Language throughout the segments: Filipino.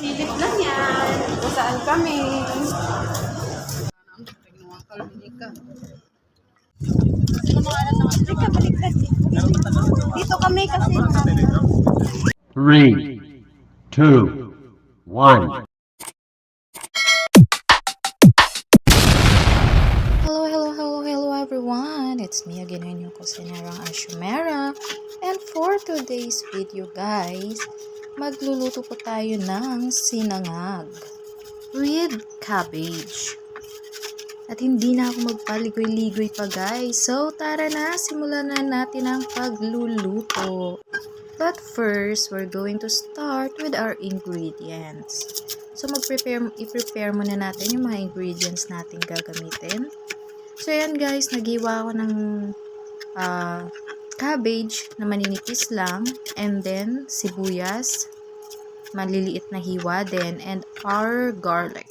Silip lang yan. Kung saan kami. Dito kami kasi. 3, 2, 1. Hello, hello, hello, hello everyone! It's me again, yung kusinerang Ashumera. And for today's video guys, magluluto po tayo ng sinangag with cabbage. At hindi na ako magpaligoy-ligoy pa guys. So tara na, simulan na natin ang pagluluto. But first, we're going to start with our ingredients. So mag-prepare, i-prepare muna natin yung mga ingredients natin gagamitin. So, yan guys, nagiwa ako ng ah, cabbage na maninipis lang. And then, sibuyas, maliliit na hiwa din. And our garlic.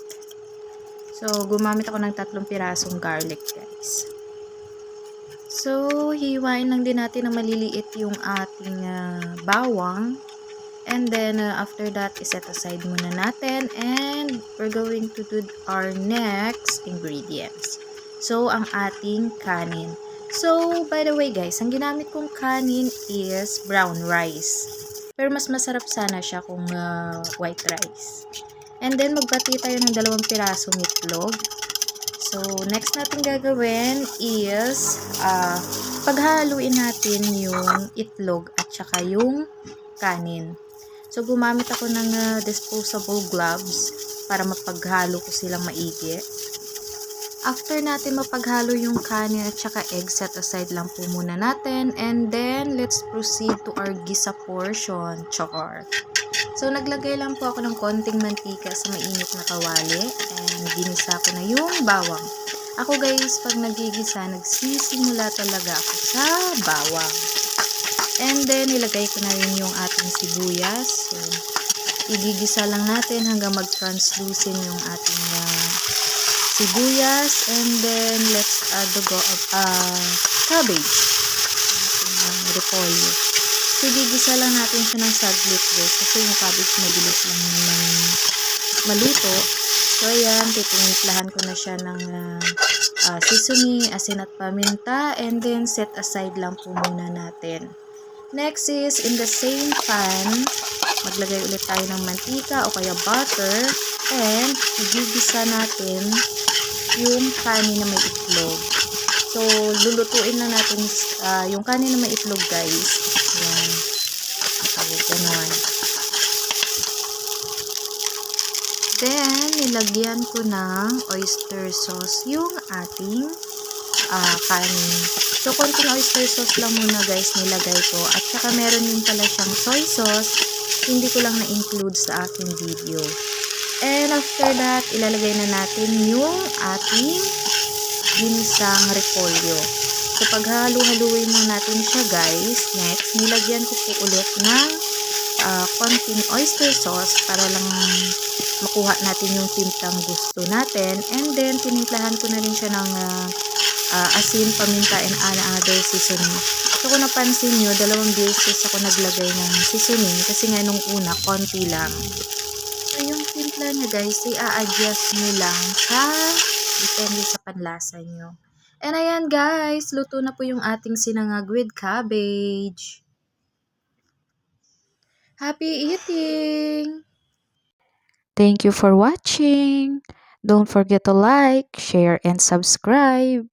So, gumamit ako ng tatlong pirasong garlic guys. So, hiwain lang din natin na maliliit yung ating ah, bawang. And then, uh, after that, iset aside muna natin. And, we're going to do our next ingredients. So, ang ating kanin. So, by the way guys, ang ginamit kong kanin is brown rice. Pero mas masarap sana siya kung uh, white rice. And then, magbati tayo ng dalawang pirasong itlog. So, next natin gagawin is uh, paghaluin natin yung itlog at saka yung kanin. So, gumamit ako ng uh, disposable gloves para mapaghalo ko silang maigi. After natin mapaghalo yung kanin at saka egg, set aside lang po muna natin. And then, let's proceed to our gisa portion, char. So, naglagay lang po ako ng konting mantika sa mainit na kawali. And ginisa ko na yung bawang. Ako guys, pag nagigisa, nagsisimula talaga ako sa bawang. And then, ilagay ko na rin yung ating sibuyas. So, igigisa lang natin hanggang mag-translucent yung ating uh, sibuyas. And then, let's add the go uh, cabbage. Ating uh, repolyo. So, igigisa lang natin siya ng saglit guys. Kasi yung cabbage mabilis lang naman maluto. So, ayan, titimplahan ko na siya ng uh, uh, seasoning, asin at paminta. And then, set aside lang po muna natin. Next is, in the same pan, maglagay ulit tayo ng mantika o kaya butter. And, igigisa natin yung kanin na may itlog. So, lulutuin na natin uh, yung kanin na may itlog, guys. Yan. So, ganon. Then, nilagyan ko ng oyster sauce yung ating uh, kanin. So, konting oyster sauce lang muna guys nilagay ko. At saka meron din pala siyang soy sauce. Hindi ko lang na-include sa aking video. And after that, ilalagay na natin yung ating ginisang repolyo. So, paghalo-haluin lang natin siya guys. Next, nilagyan ko po ulit ng uh, konting oyster sauce para lang makuha natin yung timplang gusto natin. And then, tinimplahan ko na rin siya ng uh, uh, asin, paminta, and other seasoning. So, kung napansin nyo, dalawang beses ako naglagay ng seasoning kasi nga nung una, konti lang. Timpla nyo guys, ay a-adjust nyo lang sa depende sa panlasa nyo. And ayan guys, luto na po yung ating sinangag with cabbage. Happy eating! Thank you for watching. Don't forget to like, share, and subscribe.